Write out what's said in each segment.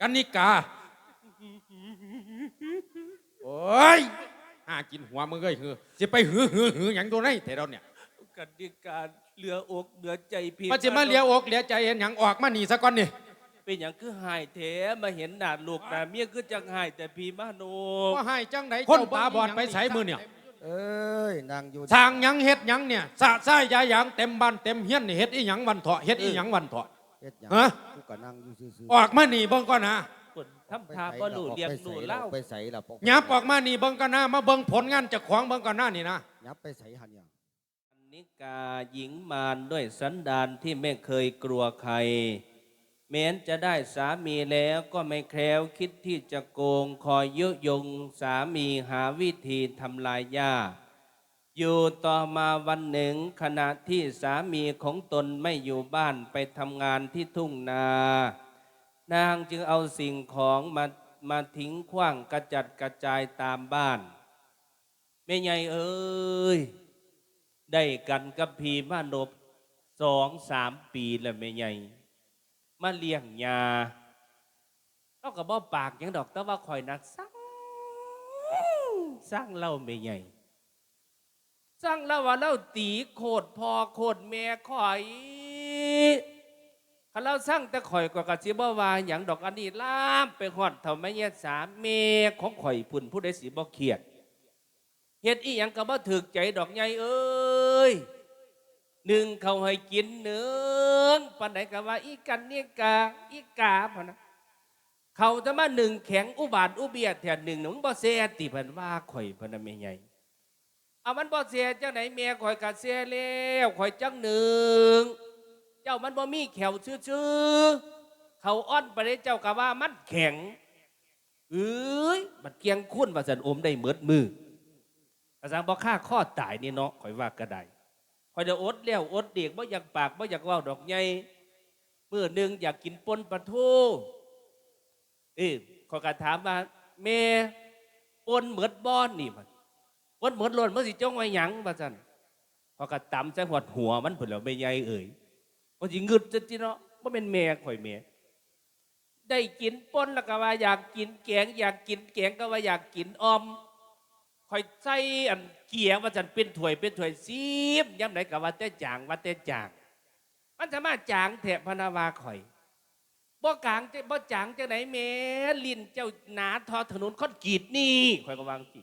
กันนิกา โอ้ยหากินหัวมึงเอ้ยหือสิไปหือหือหือหยังตัวไหนแต่เราเนี่ยกันดิการเหลืออกเหลือใจพี่มันจะมาเลี้ยวอกเลี้ยใจเห็นหยังออกมาหนีซะก่อนนี่เป็นอย่างคือหายแท้มาเห็นหน้าลูกหน้าเมียคือจังหายแต่พี่มาโนว่าให้จังไหนคนตาบอดไปใส่มือเนี่ยเอ้ยนางอยู่สร้างหยังเฮ็ดหยังเนี่ยสะซ้ายยาหยังเต็มบ้านเต็มเฮียนนี่เฮ็ดอีหยังวันเถาะเฮ็ดอีหยังวันเถาะ เฮ็ดหยังฮะ กูก็นั่งอยู่ซื่อออกมาหนีเบิ่งก่อนนะคนทำทาบ่หลูเลี้ยงหนูเล่าไปใส่ละปกยับออกมาหนีเบิ่งก่อนนะมาเบิ่งผลงานเจากของเบิ่งก่อนหน้านี่นะยับไปใส่หันหยังนิกาหญิงมารด้วยสันดานที่ไม่เคยกลัวใคร แม้นจะได้สามีแล้วก็ไม่แคล้วคิดที่จะโกงคอยยุยงสามีหาวิธีทำลายย่า อยู่ต่อมาวันหนึ่งขณะที่สามีของตนไม่อยู่บ้านไปทำงานที่ทุ่งนา นางจึงเอาสิ่งของมามาทิ้งขว้างกระจัดกระจายตามบ้านแม่ใหญ่เอ้ย ได้กันกับพีมานบสองสามปีแล้วแม่ใหญ่ มาเลี้ยงยาเราก็บ่ปากยังดอกแต่ว่าคอยนักสร้างสร้างเล่าแม่ใหญ่ สร้างเล่าว่าเล่าตีโคดพอโคดแม่ข่อยคันเราสร้างแต่ข่อยก็กระสิบ่ว่าหยังดอกอันนี้ลามไปฮอดเท่าแม่เยสามเมของข่อยพุ่นผู้ใดสิบ่เครียดเฮ็ดอีหยังก็บ่ถึกใจดอกใหญ่เอ้ยหนึ่งเขาให้กินหนึ่งปันไหนก็ว่าอีกันเนี่ยกาอีกาพอนะเขาจะมาหนึ่งแข็งอุบาทอุเบียดแทนหนึ่งหนุ่มบ่เสียติพิ่นว่าข่อยพิ่นะแม่ใหญ่ เอามันบ่เสียจังไหนแม่ข่อยก็เสียแล้วข่อยจังหนึ่ง เจ้ามันบ่มีแขวซื่อๆเขาอ้อนไปเลยเจ้าก็ว่ามันแข็งเอ้ยมันเกียงคุ้นว่าสันอมได้เมิดมืออาจารย์บอกฆ่าข้อตายนี่เนาะข่อยว่าก็ไดข่อยจะอดเลี้ยวอดเด็กบ่อยากปากบ่อยากว่าดอกใหญ่เมื่อหนึ่งอยากกินปนปลาทูเอ้ยข่อยก็ถามว่าแม่ปนเหมือดบอนนี่มัน ปนเหมือดหล่นเมื่อสิจ้องไว้หยังว่าซั่นข่อยก็ตำใส่หัวหัวมันเพิ่นแล้วไม่ใหญ่เอ่ยว่าสิงึดจังซี่เนาะบ่เป็นแม่ข่อยแม่ได้กินปนแล้วก็ว่าอยากกินแกงอยากกินแกงก็ว่าอยากกินออมคอยใส่อันเกียงว่าจันเป็นถ้วยเป็นถ้วยซีบย้ำไหนกับว่าแต่จางว่าแต่จาง มันสามารถจางแถบพนาวาข่อยบ่กลางจะบ่จางจะไหนแม่ลิ้นเจ้าหนาทอถนนคอนกรีตนี่ข่อยก็วางสิ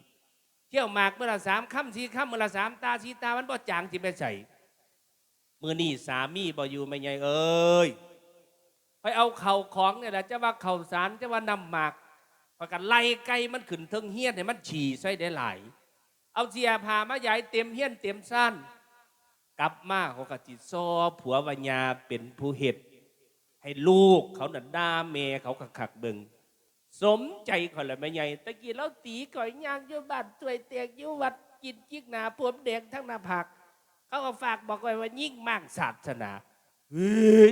เที่ยวหมากเมื่อละสามค่ำสี่ค่ำเมื่อละสามตาสีตามันบ่จางสิไปใส่มือนี่สามีบ่อยู่ไม่ไงเอ้ยไปเอาเข่าของเนี่ยแหละจะว่าเข่าสารจะว่านำหมากพากันไล่ไก่มันขึ้นเทิงเฮี้ยนให้มันฉี่ใส่ได้หลายเอาเสียพามาย้ายเต็มเฮี้ยนเต็มสั้นกลับมาเขากติซอผัววัญญาเป็นผู้เห็ดให้ลูกเขาหนันดาเมเขาขักขักเบิง สมใจคนละไม่ใหญ่ตะกี้เราตีก่อยยางอยู่บ้านตวยเตียกอยู่วัดกินจิกหนาพวมแดงทั้งหน้าผักเขาก็ฝากบอกไว้ว่ายิ่งมั่งศาสนาเฮ้ย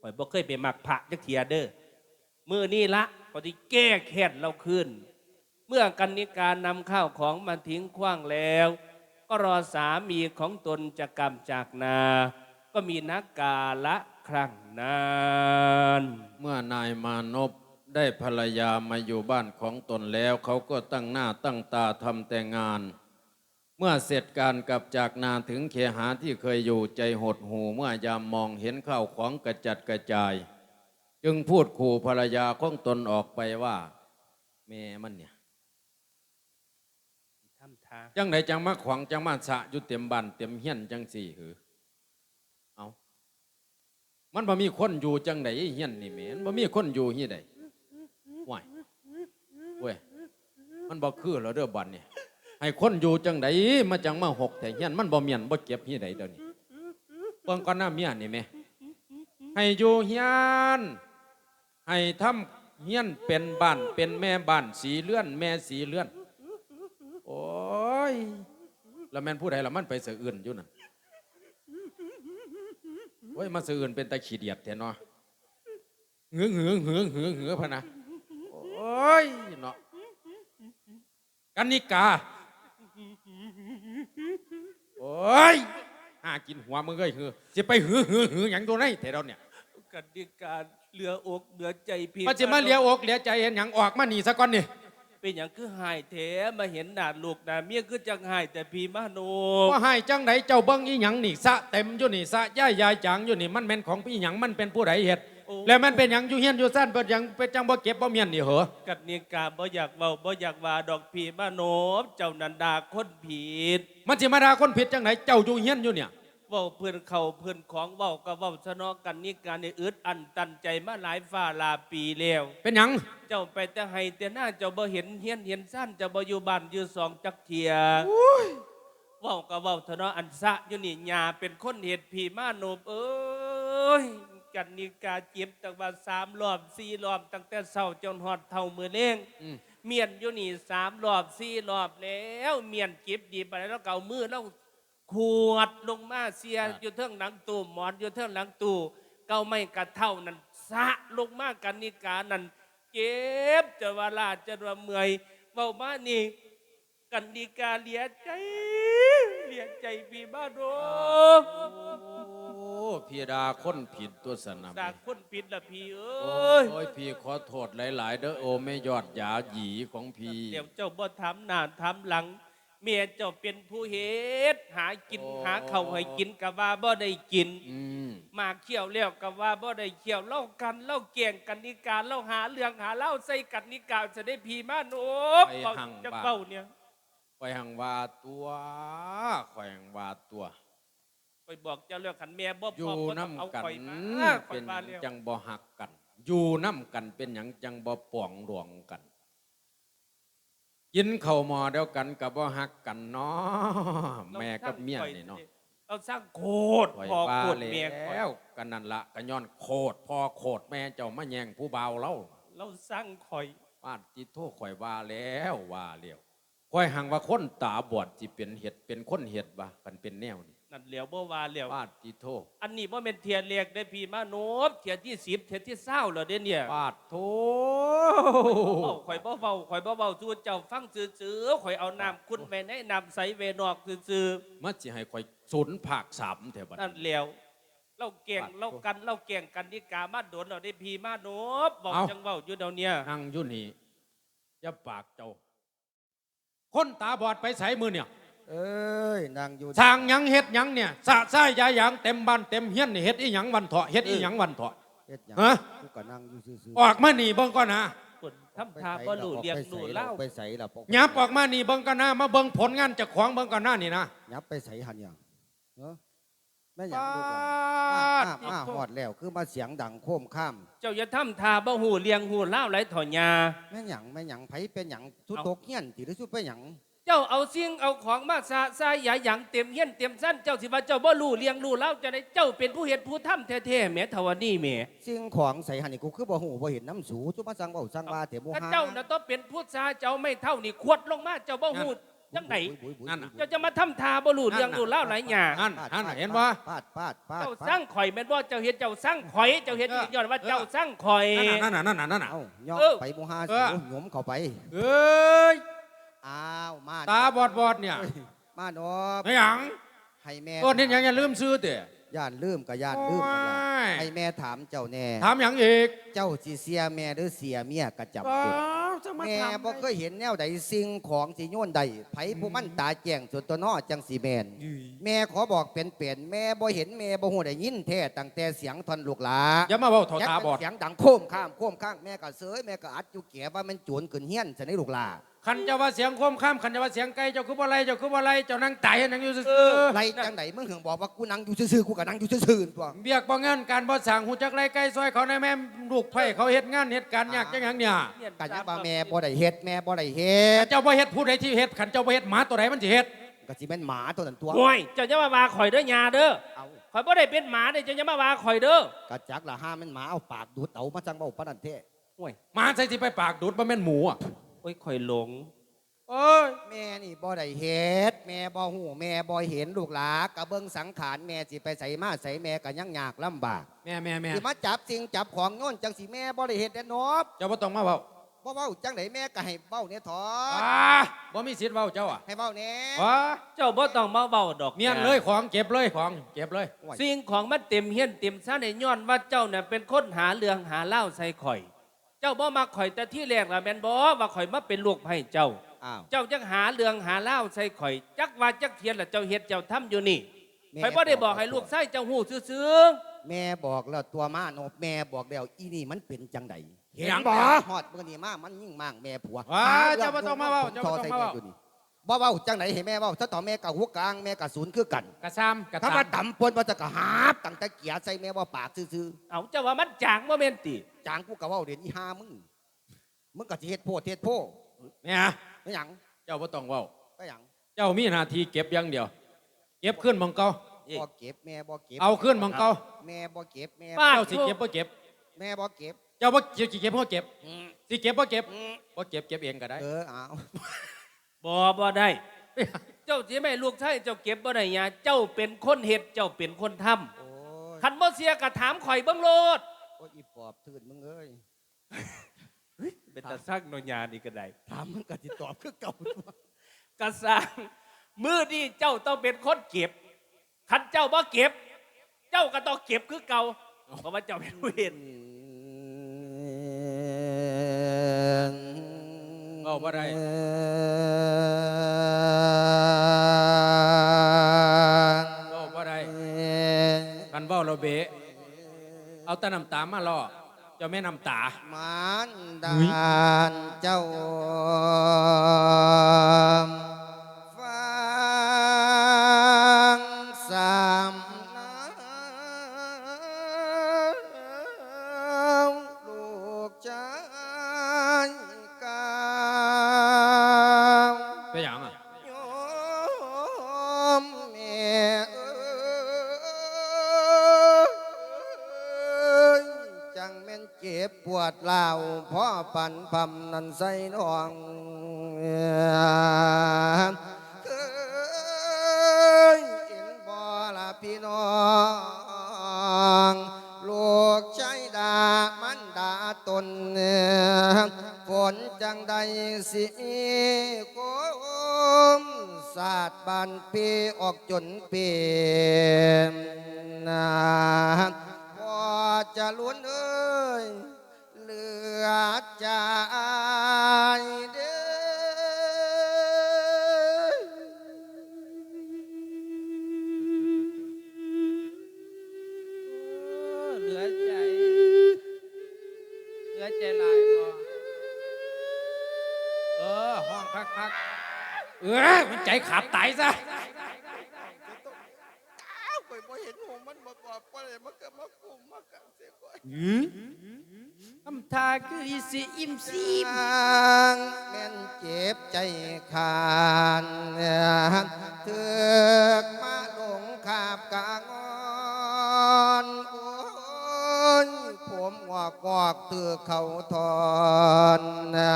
ข่อยบ่เคยไปมักพระจักเทียเด้อเมื่อนี่ละก็ที่แก้แค้นเราขึ้น เมื่อกันนิการนำข้าวของมาทิ้งขว้างแล้ว ก็รอสามีของตนจะกำจากนา ก็มีนักกาละครั้งนาน เมื่อนายมานพ ได้ภรรยามาอยู่บ้านของตนแล้ว เขาก็ตั้งหน้าตั้งตาทำแต่งาน เมื่อเสร็จการกลับจากนาถึงเคหาที่เคยอยู่ใจหดหูเมื่อยามมองเห็นข้าวของกระจัดกระจาย จึงพูดขู่ภรรยาของตนออกไปว่าแม่มันเนี่ยทำทาจังไหนจังมาขวางจังมาสะอยู่เต็มบ้านเต็มเฮียนจังสี่หือเอามันบ่มีคนอยู่จังไหนเฮียนนี่แหม่มันบ่มีคนอยู่ที่ใดว้าย เว้ยมันบ่คือแล้วเด้อบัดนี่ให้คนอยู่จังไดมาจังมาหกแต่เฮียนมันบ่เมียนบ่เก็บที่ใดเดี๋ยวนี้เบิ่งก่อนหน้าเมียนี่แหม่ให้อยู่เฮียนให้ทำเฮียนเป็นบ้านเป็นแม่บ้านสีเลื่อน แม่สีเลื่อน โอ้ยแล้วแม่นผู้ใดละมันไปเสืออื่นอยู่นั่นโอ้ยมาเสืออื่นเป็นตะขีเดียดแท้เนาะเหือเหือเหือเหือเหือพะนะโอ้ย กันนิกา โอ้ยหากินหัวมึงเอ้ยหือสิไปหือหือหือหยังตัวไหนแต่เราเนี่ยกันดิการเหลืออกเหลือใจพี่มันสิมาเหลียวอกเหลียใจเห็นหยังออกมาหนีซะก่อนนี่เป็นอย่างคือหายแท้มาเห็นหน้าลูกหน้าเมียคือจังหายแต่พี่มาโนว่าให้จังไหนเจ้าเบิ้งอีหยังนี่สะเต็มอยู่นี่สะย่ายยายจางอยู่นี่มันเป็นของพี่หยังมันเป็นผู้ใดเฮ็ดโอ้ แล้วมันเป็นหยังอยู่เฮียนอยู่ซ่านเป็นหยังเป็นจังบ่เก็บบ่เมียนนี่เหรอกัดเนียกาบ่อยากเว้าบ่อยากว่าดอกพี่มาโนเจ้านันดาคนผิดมันสิมาด่าคนผิดจังไหนเจ้าอยู่เฮียนอยู่เนี่ย เว้าเพื่อนเขาเพื่อนของเว้าก็เว้าสนอกันนี่การในอึดอันตันใจมาหลายฝ่าหลายปีแล้ว เป็นหยังเจ้าไปแต่ให้แต่หน้าเจ้าบ่เห็นเฮียนเห็นสั้นเจ้าบ่อยู่บ้านอยู่สองจักเทียเว้าก็เว้าสนออันสะอยู่นี่ยาเป็นคนเหตุผีมาโนบเอ้ย กันนิกาเจ็บตั้งว่าสามรอบสี่รอบตั้งแต่เช้าจนหอดเท่ามือเล้งอืมเมียนอยู่นี่สามรอบสี่รอบแล้วเมียนเก็บดีไปแล้วเก่ามือแล้วขวดลงมาเสียอยู่เทิงหลังตู้หมอนอยู่เทิงหลังตู้เก่าไม่กระเท่านั้นสะลงมากันนิกานั้นเจ็บจะว่าลาดจะว่าเมื่อยเว้ามานี่กันนิกาเหลียใจเหลียใจพี่บ้านโดโอ้ พี่ดาคนผิดตัวสนามสากคนผิดละพี่เอโอ้้ยยโอ้ยพี่ขอโทษหลาย ๆ เด้อโอ้ไม่ยอดหยาหยีของพี่เดี๋ยวเจ้าบ่ทำหน้าทำหลัง เมียเจ้าเป็นผู้เฮ็ดหากินโอ้หาข้าวให้กินกะว่าบ่ได้กินอืมมาเขี่ยวแล้วกะว่าบ่ได้เขี่ยวเล่ากันเล่าเกี่ยงกันนิการเล่าหาเรื่องหาเล่าใส่กันนิการจะได้พีมาโนบบอกจักเบ้าเนี่ยข่อยหังว่าตัวข่อยหังว่าตัว ไปบอกเจ้าเรื่องขันแม่บ่อพอยู่บ่ต้องเอาน้ำกันข่อยมาข่อเป็ยนมาแล้ว จังบ่หักกัน อยู่น้ำกันเป็นหยังจังบ่ป่องรวงกันกินข้าวหมอเดียวกันกับบ่หักกันเนาะแม่กับเมียนี่เนาะเราสร้างโคตรข่อยพอว่าโคตรเมียข่อยแล้วกันนั่นละกันย้อนโคตรพ่อโคตรแม่เจ้ามาแย่งผู้เบาวเราเราสร้างข่อยป้านจิโทข่อยว่าแล้วว่าแล้วข่อยหังว่าคนตาบอดสิเป็นเห็ดเป็นคนเห็ดบ่กันเป็นแนวนี่ นั่นเหลียวบ่ว่าเหลียวป้านจิโทอันนี้บ่เป็นเทียนเล็กได้พี่มาโนบเทียนที่สิบเทียนที่เศร้าเหรอเด้เนี่ยปาดโถเว้าข่อยบ่เว้าข่อยบ่เว้าจูเจ้าฟังซื่อๆข่อยเอาน้ำคุณแม่ในน้ำใสเวนอกซื่อมันสิให้ข่อยสุนภาคสามแถวบัดๆนั่นแล้วเราเก่งปาดเรากันเราเก่งกันนิกามาโดนเราได้พี่มาโนบบอกเอ้าจังเว้าอยู่เดี๋ยวเนี้ยนั่งอยู่นี่อย่าปากเจ้าคนตาบอดไปใส่มือเนี่ย เอ้ยนางอยู่สร้างหยังเฮ็ดหยังเนี่ยสะสายยายหยังเต็มบ้านเต็มเฮียนนี่เฮ็ดอีหยังวันเถาะเฮ็ดอีหยังวันเถาะ เฮ็ดหยังฮะ กูก็นั่งอยู่ซื่อออกมานี่เบิ่งก่อนนะคนทำทาบ่รู้เรียงรู้เล่าไปใส่ละปกยับออกมานี่เบิ่งก่อนนะมาเบิ่งผลงานเจากของเบิ่งก่อนหน้านี่นะยับไปใส่หันหยังเนาะแม่หยังดูก่อนปามาดมาฮอดแล้วคือมาเสียงดังโค้มข้าม เจ้าอย่าทำทาบ่หูเรียงหูเล่าไหลถอนยา แม่หยังแม่หยังไผเป็นหยังทุเอาตกเฮียนติหรือสุดเป็นหยังเจ้าเอาสิ่งเอาของมาซาซาหยาหยังเต็มเฮียนเต็มสั้นเจ้าสิว่าเจ้าบ่รู้เรียงรู้เล่าจะได้เจ้าเป็นผู้เฮ็ดผู้ทำแท้ๆแหมทวานี่แหมสิ่งของใส่หันนี่กูคือบ่ฮู้บ่เห็นน้ำสูสุมาสั่งเว้าสั่งว่าเถบ่ถ้าหาเจ้าน่ะต้องเป็นผู้ชายเจ้าไม่เท่านี่ขวดลงมาเจ้าบ่หูจังไหนบุยบุยบุยนั่นน่ะเจ้าจะมาทำทาบ่รู้เรื่องรู้เล่าหลายหยานั่นนั่นน่ะเห็นบ่ปาดปาดปาดเจ้าปาดสร้างข่อยแม่นบ่เจ้าเฮ็ดเจ้าสร้างข่อย เจ้าเฮ็ดย้อนว่าเจ้าสร้างข่อยนั่นน่ะนั่นน่ะนั่นน่ะนั่นน่ะเอ้าย่อเออไปบ่หาเอสูอหยมเข้าไปเอ้ย อ้าวมาตาบอดบอดเนี่ยเอ้ยมาดอกไม่หยังให้แม่ต้นนี้ยังอย่าลืมซื้อเด้ย่านลืมก็ย่านลืมนั่นล่ะโอ้ยให้แม่ถามเจ้าแน่ ถามหยังอีก เจ้าสิเสียแม่หรือเสียเมียก็จับว้าเป็นวจะมาแม่ถามบ่เคยเห็นแนวใดสิ่งของสิโยนใดไผผู้มันตาแจ้งสุดตัวนอจังสิแม่นแม่ขอบอกเป็นเปลี่ยนแม่บ่เห็นแม่บ่ฮู้ได้ยินแท้ตั้งแต่เสียงทอนลูกหลาอย่ามาเว้าเถาตาบอดเสียงดังโคมข้ามโคมข้างแม่ก็เสยแม่ก็อัดอยู่แก่ว่ามันโจรขึ้นเฮียนจะได้ลูกหลาคันจะว่าเสียงโคมข้ามคันจะว่าเสียงไก่เจ้าคือบ่ไรเจ้าคือบ่ไรเจ้านั่งตายให้นั่งอยู่ซื่อๆไรจังไดมึงถึงบอกว่ากูนั่งอยู่ซื่อๆกูก็นั่งอยู่ซื่อๆตัวเบียกบ่งานการบ่สั่งหูจักไรไก่ซอยเขาในแม่ลูกไผ่เขาเฮ็ดงานเฮ็ดการยากจังหยังเนี่ยกันยังว่าแม่บ่ได้เฮ็ดแม่บ่ได้เฮ็ดเจ้าบ่เฮ็ดผู้ใดที่เฮ็ดคันเจ้าบ่เฮ็ดหมาตัวใดมันสิเฮ็ดก็สิแม่นหมาตัวนั้นตัวโอ้ยเจ้าจะมาว่าข่อยเด้อยาเด้อเอาข่อยบ่ได้เป็นหมาเด้อเจ้าจะมาว่าข่อยเด้อกระจักละห้ามันหมาเอาปากดูดเอามาจังเว้าปานนั้นแท้โอ้ยหมาใส่สิไปปากดูดบ่แม่นหมูอะ โอ้ยข่อยหลง โอ้ยแม่นี่บ่ได้เฮ็ดแม่บ่ฮู้แม่บ่เห็นลูกหลากะเบิ่งสังขารแม่สิไปใส่มาใส่แม่ก็ยังยากลำบากแม่แม่แม่สิมาจับสิ่งจับของโน่นจังสิแม่บ่ได้เฮ็ดแน่นอบเจ้าบ่ต้องมาเว้าบ่เว้าจังไดแม่ก็ให้เว้าเนี่ยถอดอ่าบ่มีสิทธิ์เว้าเจ้าอะให้เว้าแน่ว้าเจ้าบ่ต้องมาเว้าดอกเมียนเลยของเก็บเลยของเก็บเลยโอ้ยสิ่งของมันเต็มเฮียนเต็มซ่านให้ย้อนว่าเจ้าเนี่ยเป็นคนหาเรื่องหาเล่าวใส่ข่อย เจ้าบ่มาข่อยแต่ที่แรกล่ะแม่นบ่ว่าข่อยมาเป็นลูกไผ่เจ้า อ้าวเจ้าจังหาเรื่องหาเล่าวใส่ข่อย จักว่าจักเทียนล่ะเจ้าเฮ็ดเจ้าทำอยู่นี่แม่ข่อยบ่ได้บอกให้ลูกไส้เจ้าหูซื่อแม่บอกแล้วตัวมาโนบแม่บอกแล้วอีนี่มันเป็นจังไดเห็นหยังบ่ ฮอดมื้อนี้มามันยิ่งมั่งแม่ผัวว้าหเจ้าบ่ต้องมาเว้าผมเจ้าบ่ต้องมาเว้าทใส่แยู่นี่ บ่เว้าจังไดให้แม่เว้าถ้าต่อแม่กับหัวกลางแม่กับศูนย์คือกันกระซ้ำกระถ้าซ้มาต่ำปนว่าจะกะหาบตั้งแต่เกียร์ใส่แม่ว่าปากซื่อๆเอาเจ้าว่ามันจางบ่แม่นติๆจางกูกะเว้าเด่นอีหามึงมึงก็สิเฮ็ดโพดเฮ็ดโพำเนี่ยไม่หยังเจ้าบ่ต้องเว้าก็หยังเจ้ามีหน้าที่เก็บอย่างเดียว เก็บขึ้นหมองเก่าบ่เก็บแม่บ่เก็บเอาขึ้นหมองเก่าแม่บ่เก็บแม่ป้าเจ้าสิเก็บบ่เก็บ แม่บ่เก็บเจ้าบ่เก็บสิเก็บบ่เก็บอืมสิเก็บบ่เก็บอืมบ่เก็บเก็บเองก็ได้ เออเอา บ่บ่ได้ เจ้าสิไม่ลูกไส้เจ้าเก็บบ่ได้หยาเจ้าเป็นคนเฮ็ดเจ้าเป็นคนทำโอ้ยคันบ่เสียก็ถามข่อยเบิ่งโลดโอ้ยอีปอบทื่นมึงเอ้ยเป็นตาซักโนญานี่ก็ได้ถามมึงก็สิตอบคือเก่ากระสังมือนี่เจ้าต้องเป็นคนเก็บ คันเจ้าบ่เก็บ เจ้าก็ต้องเก็บคือเก่าเพราะว่าเจ้าเป็นผู้เห็นเว้าบ่ได้เว้าบ่ได้คันเว้าเราเบะเอาแต่น้ำตามาล่อเจ้าแม่น้ำตา มันดานเจ้า ใส่น้องเห็นบ่ละพี่น้องลูกชายดามันดาตนฝนจังใดสิโกมศาสตร์บานปีออกจนเปียนพอจะล้วนเอ้ย ลือใจเด้อเหลือใจ เหลือใจหลายบ่เออ ห้องคักคักๆเออมันใจขาดตายซะอ้าวข่อยบ่เห็นหัวมันบ่กอบบ่ได้มันก็มากุมมากันเสียก่อน ทำทาคืออีสิอิ่มซีทางแม่นเจ็บใจขาดเถือกมาหลงขาบกางอนโอ้ยผมงอกงอกเตือเขาทอนน้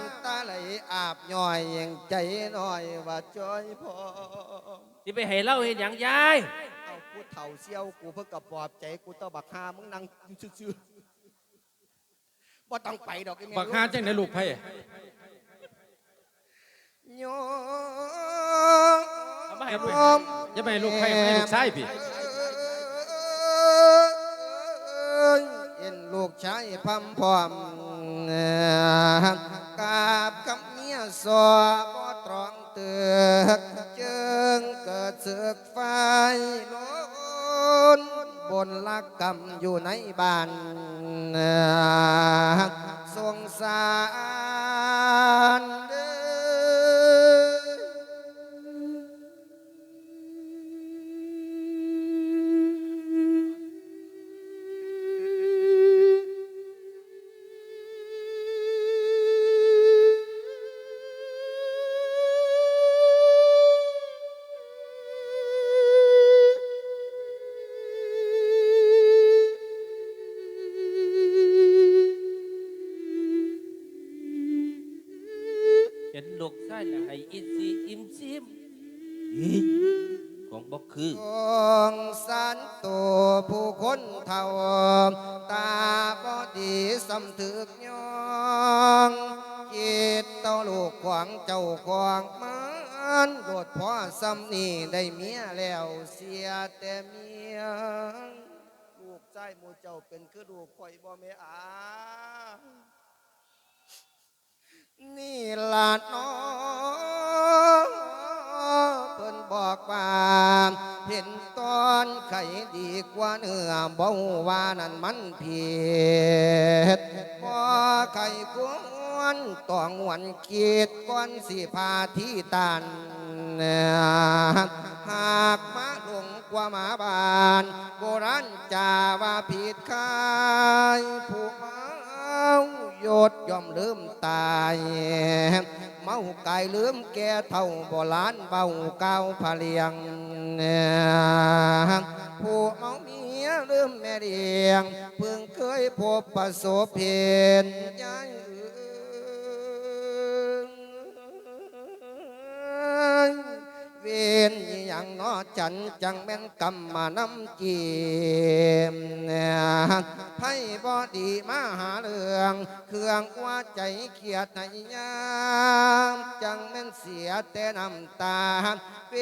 ำตาไหลอาบย่อยยังใจน้อยว่าจอยพอสิไปให้เล่าเห็นอย่างยายเอากูเถ่าเสียวกูเพื่อกับปลอบใจกูต้องบักฮามึงนั่งซื่อๆ บ่ต้องไปดอกไอ้แม่บักฮาจังไหนลูกไผ่โยเอามาให้อย่าลูไปกอย่าไปให้ลูกไผ่ให้ลูกชายพี่ เอ็นลูกชายพัมพร้อมกราบคำเมียสอบ่ตรองเตือกจึงเกิดเสือกไฟล้น คนลักกรรมอยู่ในบ้านสงสาร กข่อยบ่แม่อานี่ล่ะน้องเพิ่นบอกว่าเห็นตอนไข่ดีกว่าเนื้อบ่ว่านั่นมันผิดบ่ไข่กวนต้องหวนคิดก่อนสิพาที่ตันห ล้านเบาเก้าผาเลียงผู้เมาเมียลืมแม่เรียงเพิ่งเคยพบประสบเห็นยาย ย่างนอจันจังแม่นกำมานำจีมให้บอดีมาหาเรื่อง เครื่องว่าใจเขียดในยามจังแม่นเสียแต่น้ำตาเว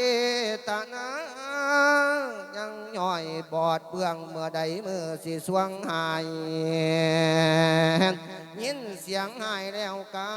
ตนายังย่อยบอดเบื้องเมื่อใดเมื่อสิสวงหายยินเสียงหายแล้วกา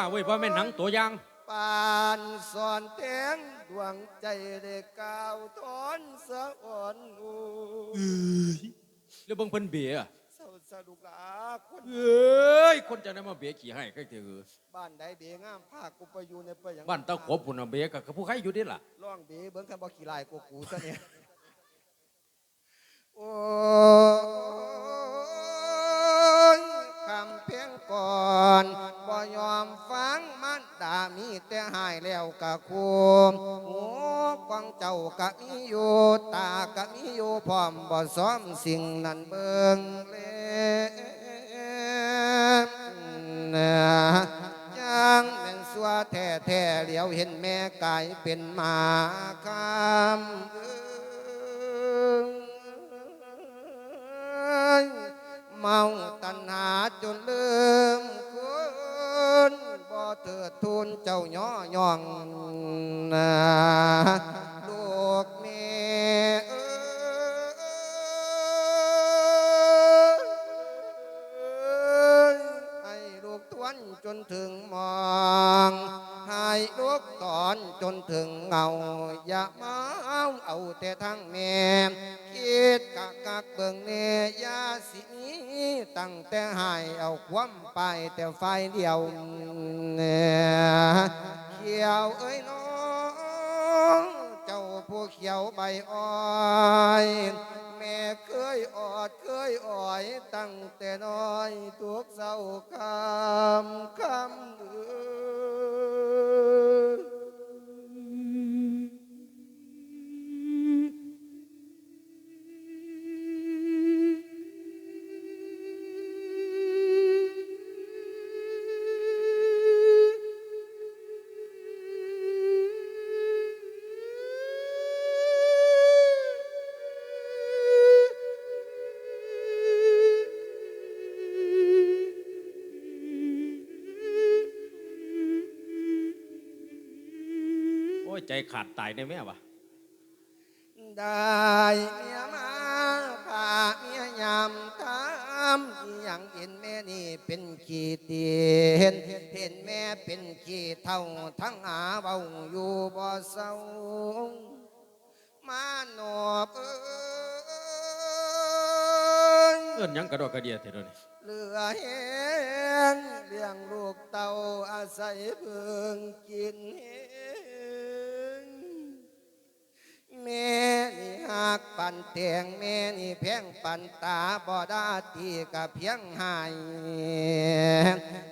มันลีลาเว้ยว่าแม่นหนังตัวอยาง ปานสอนแทงดวงใจได้ก้าวถอนสะอ่อนอูแล้วเบิ่งเพิ่นเบียอะเศร้าสะดุกหลาคนเอ้ยคนจะได้มาเบียขี่ให้ก็เถอะบ้านใดเบงามภาคกูไปอยู่ในไปอย่างบ้านตะขบพุ่นน่ะเบียกับผู้ใครอยู่นี่ล่ะร่องเบเบิ้งกันบ่ขี่ลายกูกูซะเนี่ยโอ้ยคำเพียง ก่อนบ่ยอมฟังมันด่ามีแต่หายแล้วกะคุมหูกวางเจ้ากะมีอยู่ตากะมีอยู่พร้อมบ่ซ้อมสิ่งนั้นเบิ่งเล่ยังเป็นสัวแท้แท้เหลียวเห็นแม่กายเป็นหมาคำเอ้ยเมาตัณหา จนลืมคุณบ่เถิดทูลเจ้าย่อย่องนะลูกแม่เอ้ยให้ลูกทวนจนถึงมองให้ลูกตอนจนถึงเงาอย่ามา เอาแต่ทั้งแม่คิดกักกักเบิ่งเนยาสีตั้งแต่หายเอาความไปแต่ไฟเดียวเขียวเอ้ยน้องเจ้าผู้เขียวใบอ้อยแม่เคยออดเคยอ่อยตั้งแต่น้อยทุกเศร้าคำคำเอ้ย อ้ยใจขาดตายได้ไหมวะได้เมียมาพาเมียยามทำอีหยังเห็นแม่นี่เป็นขี้เตียนเห็นแม่เป็นขี้เท่าทั้งหาเบาอยู่บ่เศร้ามาหนอบเอ้ยเอิ้นหยังกระดอกกระเดียเถอะเดี๋ยวนี้เหลือเห็นเลี้ยงลูกเต่าอาศัยเพิ่งกินเห็นแม่แม่นี่หักปันเตียงแม่นี่เพียงปันตาบ่ดาตีกับเพียงหาย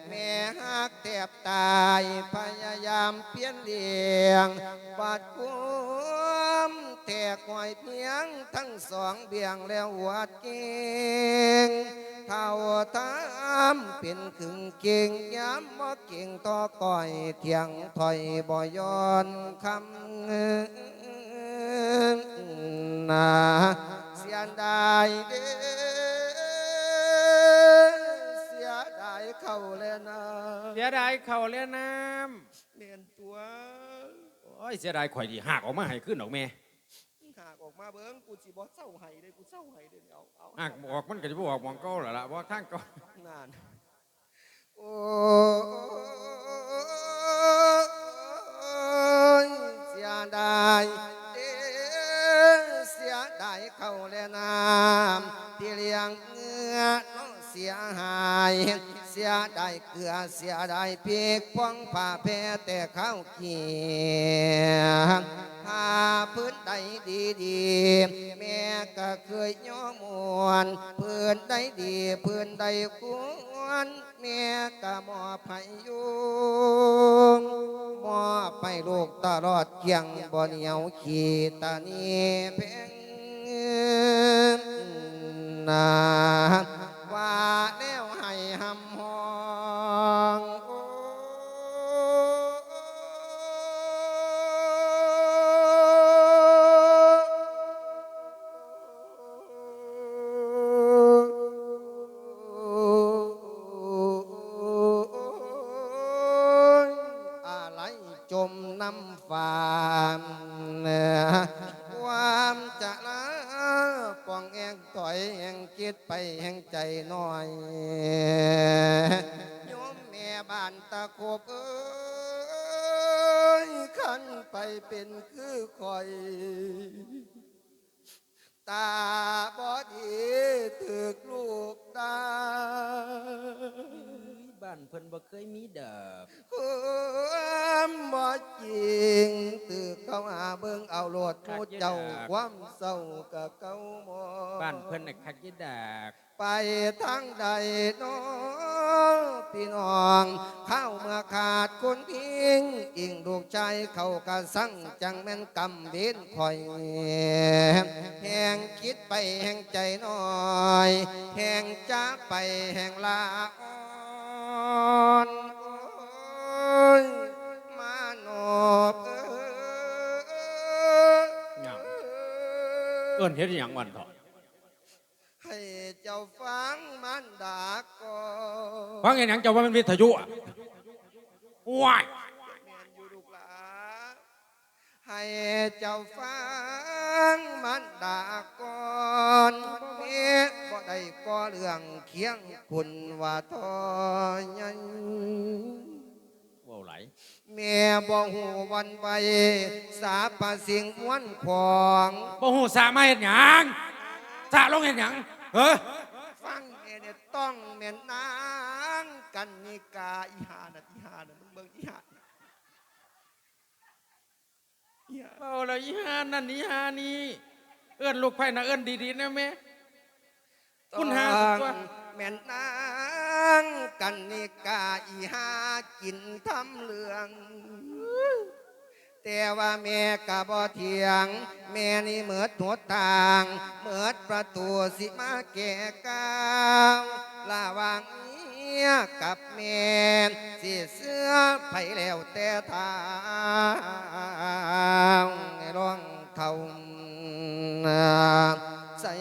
แม่หักแทบตายพยายามเปลี่ยนเลี้ยงบาดกุมแทกหอยเพียงทั้งสองเบี่ยงแล้ววัดเก่งเท่าทามเป็นขึงเก่งย้ำบ่เก่งต่อก่อยเถียงถอยบ่ย้อนคำ นาเสียดายเด้เสียดายเข้าแล้วนะเสียดายเข่าแล้วน้เมียนตัวำโอ้ยเสียดายข่อยดีหักออกมาให้ขึ้นดอกแม่หากออกมาเบิ้งกูสิบ่เศร้าไห้เลยกูเศร้าไห้เลยเอาเอาหักออกมันก็จะบ่ออกหมองเก้าแล้วล่ะบ่ทางเก้านานโอ้ เสียดายเกลือเสียไดายพริกพวงผ้าแพรแต่ข้าวเกียงผ้าพื้นใดดีดีแม่ก็เคยย้อมวนพื้นใดดีพื้นใดควรแม่ก็มอบให้อยู่มอบให้ลูกตลอดเกียงบ่เหนียวขีตานีเพ่งนาว่าแล้ ตึกเข้าหาเบิ่งเอาโลดผู้เจ้าความเศร้ากับเก่าหมอบ้านเพิ่นน่ะคักยี่ดากไปทางใดน้อพี่น้อง เข้าเมื่อขาดคนพิงอิงลูกใจเขากะสั่งจังแม่นกำเดินคอยแห่งคิดไปแห่งใจน้อยแห่งจากไปแห่งลาอ่อนโอ้ยมาโนบเอ้ เอิ้นเฮ็ดหยังวันเถาะให้เจ้าฟังมันดาก่อนฟังเห็นหยังเจ้าว่ามันวิทยุอะว้ายแม่นอยู่ลูกหลาให้เจ้าฟังมันดาก่อนเมียบ่ได้ก่อเรื่องเคียงคุณว่าทอยันเว้าไหล แม่บ่หูวันไหวสาปสิ่งมวนของบ่ฮู้สามาเฮ็ดหยังสาลงเฮ็ดหยังเฮ้อฟังแม่เนี่ยต้องแม่นนางกันนิกาอีหาน่ะอีหาน่ะมึงเบิ่งอีหาน่ะอีหาเว้าแล้วอีหานั่นอีหานี่เอิ้นลูกไผ่น่ะเอิ้นดีๆนะแม่คุณหาสุดตัว แม่นนางกันนิกาอีหากินทำเรื่อง แต่ว่าแม่กะบ่เถียง แม่นี่เหมือดหัวทางเหมือดประตูสิมาแก่ก้าวระหว่างเมียกับแม่สิเสื้อไผแล้วแต่ทางร้องเท่าใส่